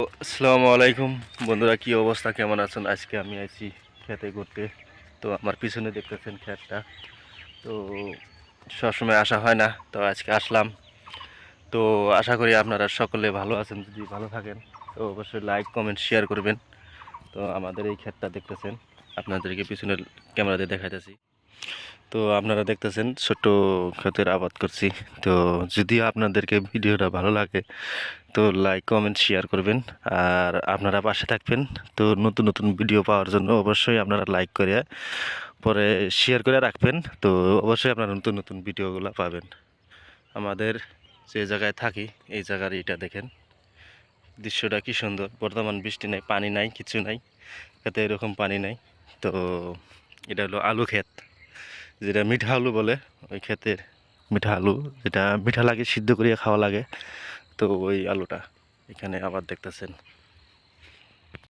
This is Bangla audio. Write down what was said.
আসসালামু আলাইকুম। বন্ধুরা, কি অবস্থা? কেমন আছেন? আজকে আমি আছি খেতে ঘুরতে। তো আমার পিছনে দেখতেছেন খেতটা। তো সবসময় আসা হয় না। তো আজকে আসলাম। তো আশা করি আপনারা সকলে ভালো আছেন। যদি ভালো থাকেন, তো অবশ্যই লাইক কমেন্ট শেয়ার করবেন। তো আমাদের এই ক্ষেতটা দেখতেছেন। আপনাদেরকে পিছনের ক্যামেরাতে দেখাইতেছি। তো আপনারা দেখতেছেন ছোট্ট ক্ষেতের আবাদ করছি। তো যদি আপনাদেরকে ভিডিওটা ভালো লাগে, তো লাইক কমেন্ট শেয়ার করবেন। আর আপনারা পাশে থাকবেন, তো নতুন নতুন ভিডিও পাওয়ার জন্য অবশ্যই আপনারা লাইক করে পরে শেয়ার করে রাখবেন। তো অবশ্যই আপনারা নতুন নতুন ভিডিওগুলো পাবেন। আমাদের যে জায়গায় থাকি, এই জায়গার এটা দেখেন। দৃশ্যটা কি সুন্দর। বর্তমান বৃষ্টি নাই, পানি নাই, কিছু নাই। এতে এরকম পানি নাই। তো এটা হলো আলু ক্ষেত। যেটা মিঠা আলু বলে, ওই ক্ষেতের মিঠা আলু, যেটা মিঠা লাগে, সিদ্ধ করিয়া খাওয়া লাগে। তো ওই আলুটা এখানে আবার দেখতেছেন।